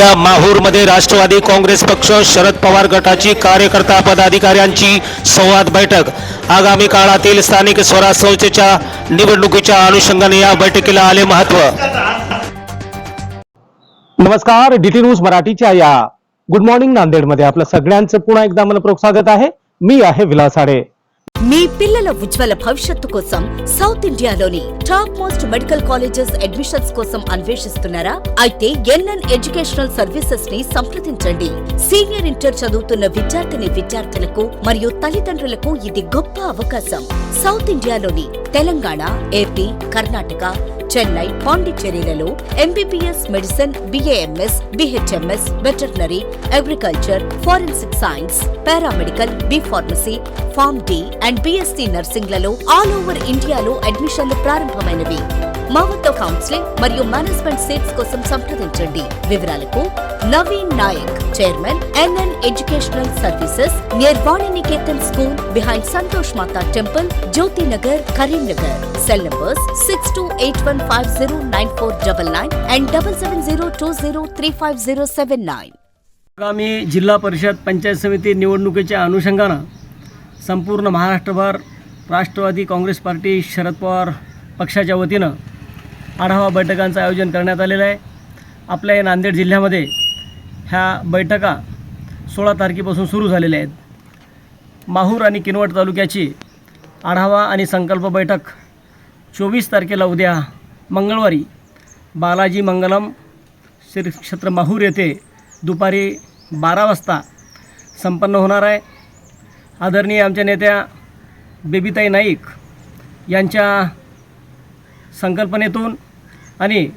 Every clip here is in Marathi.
उद्या माहूरमध्ये राष्ट्रवादी काँग्रेस पक्ष शरद पवार गटाची कार्यकर्ता पदाधिकाऱ्यांची संवाद बैठक. आगामी काळातील स्थानिक स्वराज संस्थेच्या निवडणुकीच्या अनुषंगाने या बैठकीला आले महत्त्व नमस्कार डीटी न्यूज मराठीच्या या. गुड मॉर्निंग नांदेडमध्ये. आपलं सगळ्यांचं पुन्हा एकदा मनपूर्वक स्वागत आहे. मी आहे विलास आडे. మీ పిల్లల ఉజ్వల భవిష్యత్తు కోసం సౌత్ ఇండియాలోని top most medical colleges admissions కోసం అన్వేషిస్తున్నారా? అయితే ఎన్ఎన్ ఎడ్యుకేషనల్ సర్వీసెస్ని సంప్రదించండి. సీనియర్ ఇంటర్ చదువుతున్న విద్యార్థిని విద్యార్థులకు మరియు తల్లిదండ్రులకు ఇది గొప్ప అవకాశం. సౌత్ ఇండియాలోని Telangana AP Karnataka Chennai పాండిచ్చేరిలలో MBBS medicine BAMS BHMS veterinary agriculture forensic science paramedical B pharmacy pharm D and BSc నర్సింగ్లలో all over ఇండియాలో అడ్మిషన్లు ప్రారంభమైనవి. మా వద్ద కౌన్సిలింగ్ మరియు మేనేజ్మెంట్ సీట్స్ కోసం సంప్రదించండి వివరాలకు Naveen Nayak chairman NN educational services near Vani Niketan school behind Santosh Mata temple Jyoti Nagar Karimnagar cell numbers six two eight one five zero nine four double nine and double seven zero two zero three five zero seven nine आगामी जिल्हा परिषद पंचायत समिती निवडणुकीच्या अनुषंगानं संपूर्ण महाराष्ट्रभर राष्ट्रवादी काँग्रेस पार्टी शरद पवार पक्षाच्या वतीनं आढावा बैठकांचं आयोजन करण्यात आलेलं आहे. आपल्या या नांदेड जिल्ह्यामध्ये ह्या बैठका सोळा तारखेपासून सुरू झालेल्या आहेत. माहूर आणि किनवट तालुक्याची आढावा आणि संकल्प बैठक चोवीस तारखेला उद्या मंगळवारी बालाजी मंगलम श्री क्षेत्र माहूर येथे दुपारी बारा वाजता संपन्न होणार आहे. आदरणीय आमच्या नेत्या बेबीताई नाईक यांच्या संकल्पनेतून आणि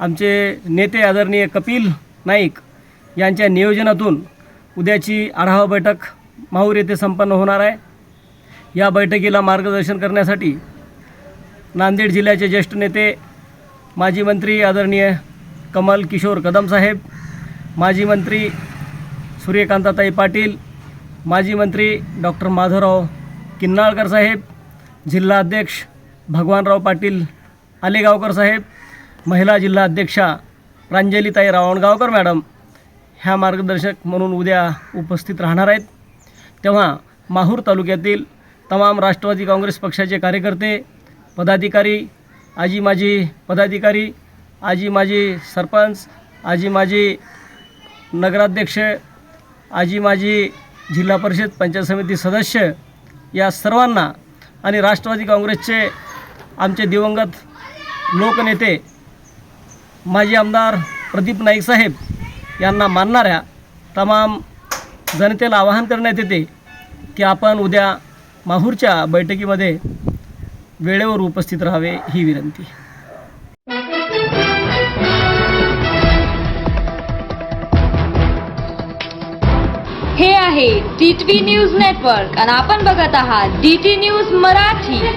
आमचे नेते आदरणीय कपिल नाईक यांच्या नियोजनातून उद्याची आढावा बैठक माहूर येथे संपन्न होणार आहे. या बैठकीला मार्गदर्शन करण्यासाठी नांदेड जिल्ह्याचे ज्येष्ठ नेते माजी मंत्री आदरणीय कमल किशोर कदम साहेब माजी मंत्री सूर्यकांताताई पाटील माजी मंत्री डॉक्टर माधवराव किन्नाळकर साहेब जिल्हाध्यक्ष भगवानराव पाटील आलेगावकर साहेब महिला जिल्हा अध्यक्षा प्रांजलीताई रावणगावकर मॅडम ह्या मार्गदर्शक म्हणून उद्या उपस्थित राहणार आहेत. तेव्हा माहूर तालुक्यातील तमाम राष्ट्रवादी काँग्रेस पक्षाचे कार्यकर्ते पदाधिकारी आजी माझी पदाधिकारी आजी माझी सरपंच आजी माझी नगराध्यक्ष आजी माझी जिल्हा परिषद पंचायत समिती सदस्य या सर्वांना आणि राष्ट्रवादी काँग्रेसचे आमचे दिवंगत लोकनेते माजी आमदार प्रदीप नाईक साहेब यांना मानणाऱ्या तमाम जनतेला आवाहन करण्यात येते की आपण उद्या माहूरच्या बैठकीमध्ये वेळेवर उपस्थित राहावे ही विनंती. हे आहे टी न्यूज नेटवर्क आणि आपण बघत आहात डी टी न्यूज मराठी.